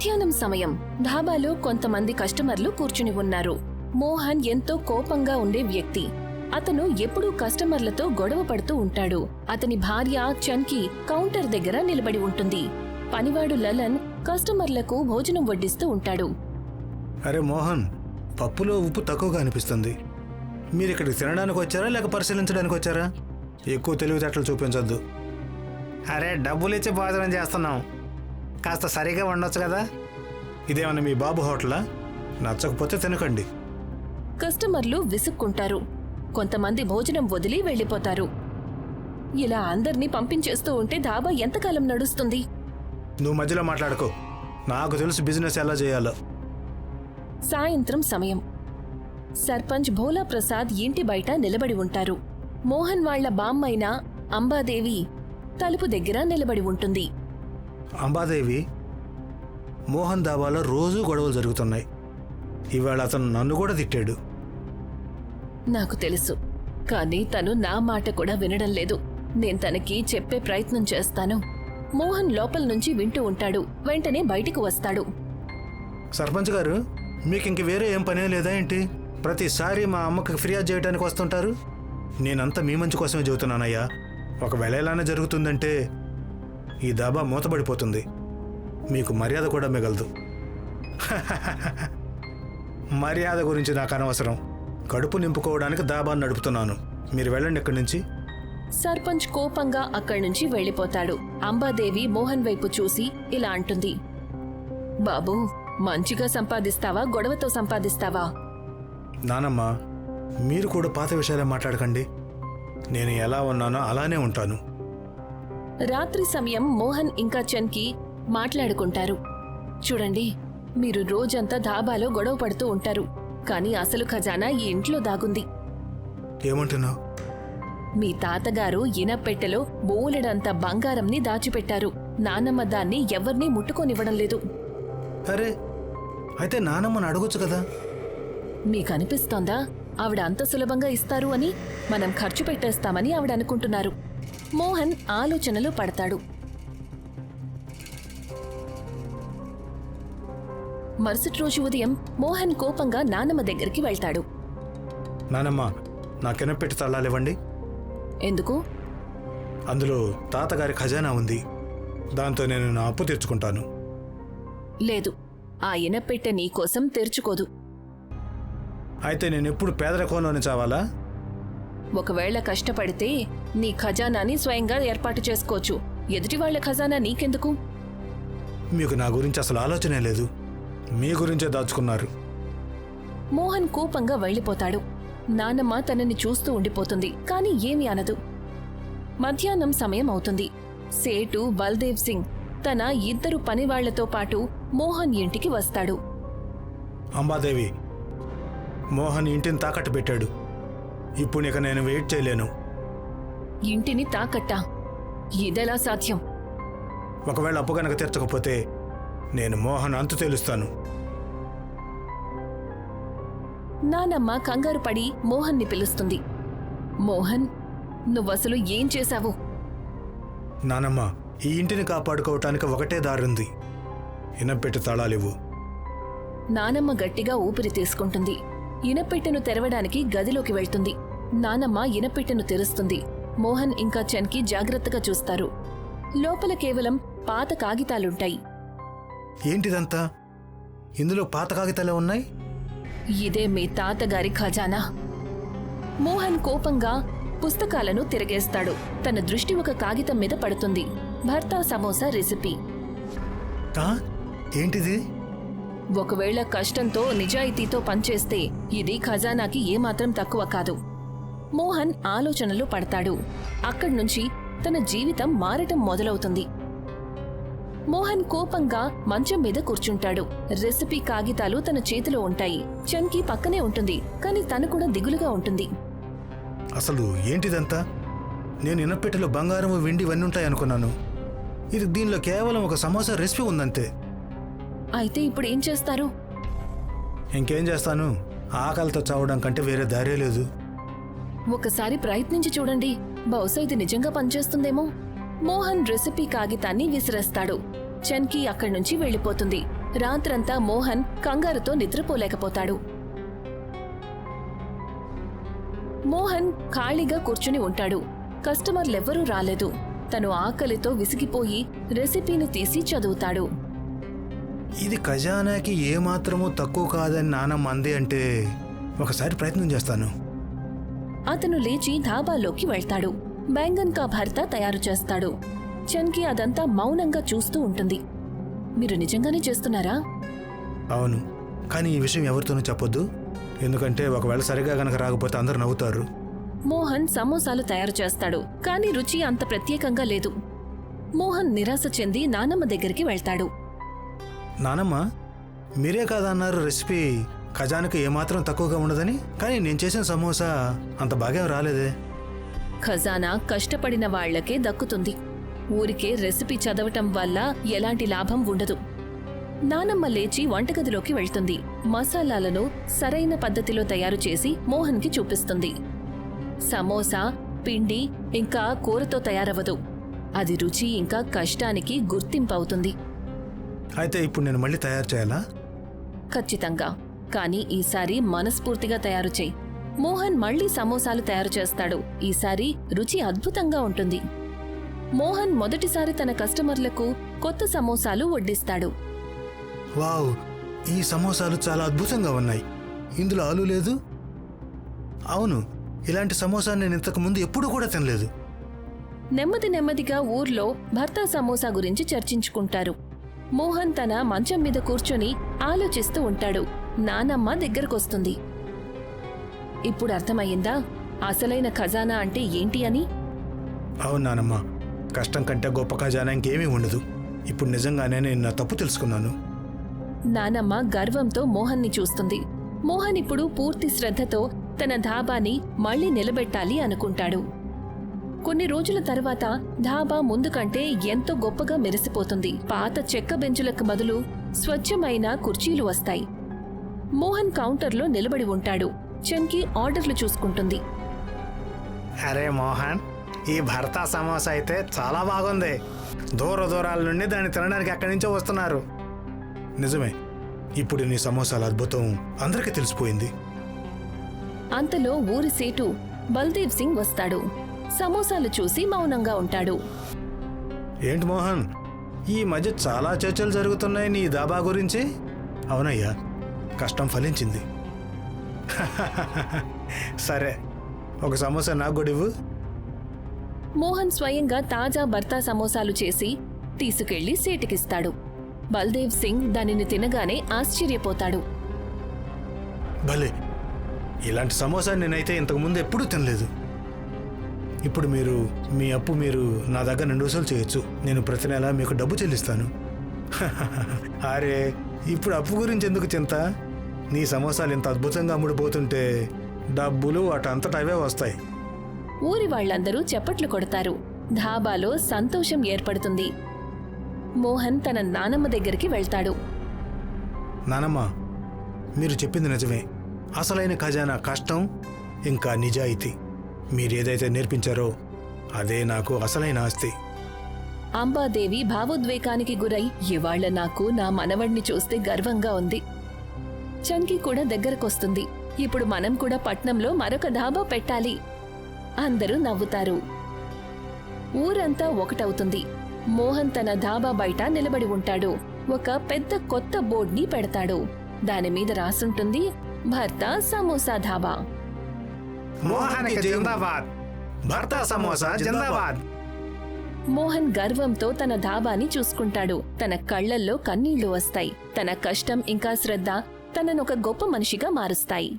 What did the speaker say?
మధ్యాహ్నం సమయం. ధాబాలో కొంతమంది కస్టమర్లు కూర్చుని ఉన్నారు. మోహన్ ఎంతో కోపంగా ఉండే వ్యక్తి. అతను ఎప్పుడూ కస్టమర్లతో గొడవ పడుతూ ఉంటాడు. అతని భార్య చన్కి కౌంటర్ దగ్గర నిలబడి ఉంటుంది. పనివాడు లలన్ కస్టమర్లకు భోజనం వడ్డిస్తూ ఉంటాడు. అరే మోహన్ పప్పులో ఉప్పు తక్కువగా అనిపిస్తుంది. మీరు ఇక్కడికి తినడానికి వచ్చారా లేక పరిశీలించడానికి వచ్చారా? ఎక్కువ తెలివితేటలు చూపించొద్దు. అరే డబ్బులు ఇచ్చి భోజనం చేస్తున్నాం. కాస్త సరిగా వండొచ్చు కదా? ఇదేమన్నా మీ బాబు హోటలా? నచ్చకపోతే తినకండి. కస్టమర్లు విసుక్కుంటారు. కొంతమంది భోజనం వదిలి వెళ్ళిపోతారు. ఇలా అందర్నీ పంపించేస్తూ ఉంటే ధాబా ఎంతకాలం నడుస్తుంది? నువ్వు మధ్యలో మాట్లాడుకో. నాకు తెలుసు బిజినెస్ ఎలా చేయాలో. సాయంత్రం సమయం. సర్పంచ్ భోలా ప్రసాద్ ఇంటి బయట నిలబడి ఉంటారు. మోహన్ వాళ్ళ బామ్మైన అంబాదేవి తలుపు దగ్గర నిలబడి ఉంటుంది. అంబాదేవి మోహన్ దాబాలో రోజూ గొడవలు జరుగుతున్నాయి. ఇవాళ అతను నన్ను కూడా తిట్టాడు. నాకు తెలుసు. కానీ తను నా మాట కూడా వినడం లేదు. నేను తనకి చెప్పే ప్రయత్నం చేస్తాను. మోహన్ లోపల నుంచి వింటూ ఉంటాడు. వెంటనే బయటికి వస్తాడు. సర్పంచ్ గారు మీకు ఇంక వేరే ఏం పనే లేదా ఏంటి? ప్రతిసారి మా అమ్మకి ఫిర్యాదు చేయడానికి వస్తుంటారు? నేనంతా మీ మంచి కోసమే చెబుతున్నానయ్యా. ఒకవేళ ఇలానే జరుగుతుందంటే ఈ దాబా మూతబడిపోతుంది. మీకు మర్యాద కూడా మిగలదు. మర్యాద గురించి నాకు అనవసరం. కడుపు నింపుకోవడానికి దాబాను నడుపుతున్నాను. మీరు వెళ్ళండి ఇక్కడి నుంచి. సర్పంచ్ కోపంగా అక్కడి నుంచి వెళ్ళిపోతాడు. అంబాదేవి మోహన్ వైపు చూసి ఇలా అంటుంది. బాబూ మంచిగా సంపాదిస్తావా గొడవతో సంపాదిస్తావా? నానమ్మ మీరు కూడా పాత విషయాలే మాట్లాడకండి. నేను ఎలా ఉన్నానో అలానే ఉంటాను. రాత్రి సమయం మోహన్ ఇంకా చన్కి మాట్లాడుకుంటారు. చూడండి మీరు రోజంతా ధాబాలో గొడవ పడుతూ ఉంటారు కానీ అసలు ఖజానా ఈ ఇంట్లో దాగుంది. ఏమంటున్నావు? మీ తాతగారు ఇనపెట్టెలో బోలెడంత బంగారంని దాచిపెట్టారు. నానమ్మ దాన్ని ఎవర్నీ ముట్టుకోనివ్వడం లేదు. అరే అయితే నానమ్మని అడగొచ్చు కదా? మీకు అనిపిస్తోందా ఆవిడ అంత సులభంగా ఇస్తారు అని మనం ఖర్చు పెట్టేస్తామని ఆవిడ అనుకుంటున్నారు. మోహన్ ఆలోచనలో పడతాడు. మరుసటి రోజు ఉదయం మోహన్ కోపంగా నానమ్మ దగ్గరికి వెళ్తాడు. నానమ్మ నాకెన పెట్టి తల్లాలివ్వండి ఎందుకు? అందులో తాతగారి ఖజానా ఉంది. దాంతో నేను నా అప్పు తెచ్చుకుంటాను లేదు ఆ ఇనపెట్టె నీకోసం తెరుచుకోదు. అయితే నేను ఎప్పుడు పేదరికంలోనే చావాలా? ఒకవేళ కష్టపడితే నీ ఖజానాని స్వయంగా ఏర్పాటు చేసుకోవచ్చు. ఎదుటి వాళ్ళ ఖజానా నీకెందుకు? మీకు నా గురించి అసలు ఆలోచనే లేదు. మీ గురించే దాచుకున్నారు. మోహన్ కోపంగా వెళ్ళిపోతాడు. నానమ్మ తనని చూస్తూ ఉండిపోతుంది కాని ఏమీ అనదు. మధ్యాహ్నం సమయం అవుతుంది. సేటు బల్దేవ్ సింగ్ తన ఇద్దరు పనివాళ్ళతో పాటు మోహన్ ఇంటికి వస్తాడు. అంబాదేవి మోహన్ ఇంటిని తాకట్టు పెట్టాడు. ఇప్పుడు ఇక నేను వెయిట్ చేయలేను. ఇంటిని తాకట్టా? ఇదెలా సాధ్యం? ఒకవేళ అప్పు కనుక తీర్చకపోతే నేను మోహన్ అంతు తెలుస్తాను. నానమ్మ కంగారు పడి మోహన్ని పిలుస్తుంది. మోహన్ నువ్వసలు ఏం చేశావు? నానమ్మ ఈ ఇంటిని కాపాడుకోవటానికి ఒకటే దారుంది. ఇనపెట్టి తాళాలివ్వు. నానమ్మ గట్టిగా ఊపిరి తీసుకుంటుంది. ఇనపెట్టెను తెరవడానికి గదిలోకి వెళ్తుంది. నానమ్మ ఇనపెట్టెను తెరుస్తుంది. మోహన్ ఇంకా చన్కి జాగ్రత్తగా చూస్తారు. లోపల కేవలం పాత కాగితాలుంటాయి. ఏంటిదంతా? ఇందులో పాత కాగితాలే ఉన్నాయి? ఇదే మీ తాతగారి ఖజానా. మోహన్ కోపంగా పుస్తకాలను తిరగేస్తాడు. తన దృష్టి ఒక కాగితం మీద పడుతుంది. భర్త సమోసా రెసిపీ? ఏంటిది? ఒకవేళ కష్టంతో నిజాయితీతో పనిచేస్తే ఇది ఖజానాకి ఏమాత్రం తక్కువ కాదు. మోహన్ ఆలోచనలు పడతాడు. అక్కడ్నుంచి తన జీవితం మారటం మొదలవుతుంది. మోహన్ కోపంగా మంచం మీద కూర్చుంటాడు. రెసిపీ కాగితాలు తన చేతిలో ఉంటాయి. చంకి పక్కనే ఉంటుంది. కానీ తను కూడా దిగులుగా ఉంటుంది. అసలు ఏంటిదంతా? నేను ఇనపెట్టెలో బంగారం వెండి ఇవన్నీ ఉంటాయనుకున్నాను. ఇది దీనిలో కేవలం ఒక సమోసా రెసిపీ ఉందంతే. అయితే ఇప్పుడు ఏం చేస్తారు? ఇంకేం చేస్తాను? ఆకలితో చావడం కంటే వేరే దారే లేదు. ఒకసారి ప్రయత్నించి చూడండి. బహుశా ఇది నిజంగా పనిచేస్తుందేమో? మోహన్ రెసిపీ కాగితాన్ని విసిరేస్తాడు. చన్కి అక్కడి నుంచి వెళ్ళిపోతుంది. రాత్రంతా మోహన్ కంగారుతో నిద్రపోలేకపోతాడు. మోహన్ ఖాళీగా కూర్చుని ఉంటాడు. కస్టమర్లెవ్వరూ రాలేదు. తను ఆకలితో విసిగిపోయి రెసిపీని తీసి చదువుతాడు. ఇది ఖజానాకి ఏమాత్రమూ తక్కువ కాదని నానమ్మ అంది అంటే ఒకసారి ప్రయత్నం చేస్తాను. అతను లేచి ధాబాలోకి వెళ్తాడు. బెంగన్ కా భర్త తయారు చేస్తాడు. చన్కి అదంతా మౌనంగా చూస్తూ ఉంటుంది. మీరు నిజంగానే చేస్తున్నారా? అవును. కానీ ఈ విషయం ఎవరితోనూ చెప్పొద్దు. ఎందుకంటే ఒకవేళ సరిగా గనక రాకపోతే అందరు నవ్వుతారు. మోహన్ సమోసాలు తయారు చేస్తాడు. కానీ రుచి అంత ప్రత్యేకంగా లేదు. మోహన్ నిరాశ చెంది నానమ్మ దగ్గరికి వెళ్తాడు. నానమ్మ మీరే కాదన్నారు రెసిపీ ఖజానాకి ఏమాత్రం తక్కువగా ఉండదని? కానీ నేను చేసిన సమోసా అంత బాగా రాలేదే. ఖజానా కష్టపడిన వాళ్ళకే దక్కుతుంది. ఊరికే రెసిపీ చదవటం వల్ల ఎలాంటి లాభం ఉండదు. నానమ్మ లేచి వంటగదిలోకి వెళ్తుంది. మసాలాలను సరైన పద్ధతిలో తయారు చేసి మోహన్కి చూపిస్తుంది. సమోసా పిండి ఇంకా కూరతో తయారవ్వదు. అది రుచి ఇంకా కష్టానికి గుర్తింపు అవుతుంది. అయితే ఇప్పుడు నేను మళ్ళీ తయారు చేయాలా? ఖచ్చితంగా. కానీ ఈసారి మనస్ఫూర్తిగా తయారు చేయి. మోహన్ మళ్ళీ సమోసాలు తయారు చేస్తాడు. ఈసారి రుచి అద్భుతంగా ఉంటుంది. మోహన్ మొదటిసారి తన కస్టమర్లకు కొత్త సమోసాలు వడ్డిస్తాడు. వావ్! ఈ సమోసాలు చాలా అద్భుతంగా ఉన్నాయి. ఇందులో ఆలు లేదు? అవును. ఇలాంటి సమోసా నేను ఇంతకు ముందు ఎప్పుడూ కూడా తినలేదు. నెమ్మది నెమ్మదిగా ఊర్లో భర్త సమోసా గురించి చర్చించుకుంటారు. మోహన్ తన మంచం మీద కూర్చొని ఆలోచిస్తూ ఉంటాడు. నానమ్మ దగ్గరకొస్తుంది. ఇప్పుడు అర్థమయ్యిందా? అసలైన ఖజానా అంటే ఏంటి అని? అవును నానమ్మ. కష్టం కంటే గొప్ప ఖజానా ఇంకేమీ ఉండదు. ఇప్పుడు నిజంగానే నేను నా తప్పు తెలుసుకున్నాను. నానమ్మ గర్వంతో మోహన్ని చూస్తుంది. మోహన్ ఇప్పుడు పూర్తి శ్రద్ధతో తన ధాబాని మళ్ళీ నిలబెట్టాలి అనుకుంటాడు. కొన్ని రోజుల తర్వాత ధాబా ముందు కంటే ఎంతో గొప్పగా మెరిసిపోతుంది. పాత చెక్క బెంచులకు బదులు స్వచ్ఛమైన కుర్చీలు వస్తాయి. మోహన్ కౌంటర్లో నిలబడి ఉంటాడు. చన్కి ఆర్డర్లు చూసుకుంటుంది. అరే మోహన్ ఈ భర్త సమోసా అయితే చాలా బాగుంది. దూర దూరాల నుండి దాన్ని తినడానికి అక్కడి నుంచో వస్తున్నారు. నిజమే ఇప్పుడు నీ సమోసాల అద్భుతం అందరికీ తెలిసిపోయింది. అంతలో ఊరి సేటు బల్దేవ్ సింగ్ వస్తాడు. సమోసాలు చూసి మౌనంగా ఉంటాడు. ఏంటి మోహన్? ఈ మధ్య చాలా చర్చలు జరుగుతున్నాయి నీ దాబా గురించి? అవునయ్యా కష్టం ఫలించింది. సరే ఒక సమోసా నాకు ఇవ్వు. మోహన్ స్వయంగా తాజా బర్తా సమోసాలు చేసి తీసుకెళ్ళి సేటికిస్తాడు. బల్దేవ్ సింగ్ దానిని తినగానే ఆశ్చర్యపోతాడు. భలే ఇలాంటి సమోసా నేనైతే ఇంతకుముందు ఎప్పుడూ తినలేదు. ఇప్పుడు మీరు మీ అప్పు మీరు నా దగ్గర రెండు వసూలు చేయొచ్చు. నేను ప్రతి నెల మీకు డబ్బు చెల్లిస్తాను. అరే ఇప్పుడు అప్పు గురించి ఎందుకు చింత? నీ సమోసాలు ఇంత అద్భుతంగా అమ్ముడుపోతుంటే డబ్బులు వాటంతట అవే వస్తాయి. ఊరి వాళ్ళందరూ చప్పట్లు కొడతారు. ధాబాలో సంతోషం ఏర్పడుతుంది. మోహన్ తన నానమ్మ దగ్గరికి వెళ్తాడు. నానమ్మ మీరు చెప్పింది నిజమే. అసలైన ఖజానా కష్టం ఇంకా నిజాయితీ. మీరేదైతే నేర్పించారో అదే నాకు అసలైన ఆస్తి. అంబాదేవి భావోద్వేగానికి గురై ఇవాళ్ళ నాకు నా మనవణ్ణి చూస్తే గర్వంగా ఉంది. చంకి కూడా దగ్గరకొస్తుంది. ఇప్పుడు మనం కూడా పట్నంలో మరొక ధాబా పెట్టాలి. అందరూ నవ్వుతారు. ఊరంతా ఒకటవుతుంది. మోహన్ తన ధాబా బయట నిలబడి ఉంటాడు. ఒక పెద్ద కొత్త బోర్డ్ని పెడతాడు. దాని మీద రాసుంటుంది భర్త సమోసా ధాబా. మోహన్కి జిందాబాద్. భర్త సమోసా జిందాబాద్. మోహన్ గర్వంతో తన ధాబాని చూసుకుంటాడు. తన కళ్ళల్లో కన్నీళ్ళు వస్తాయి. తన కష్టం ఇంకా శ్రద్ధ తననొక గొప్ప మనిషిగా మారుస్తాయి.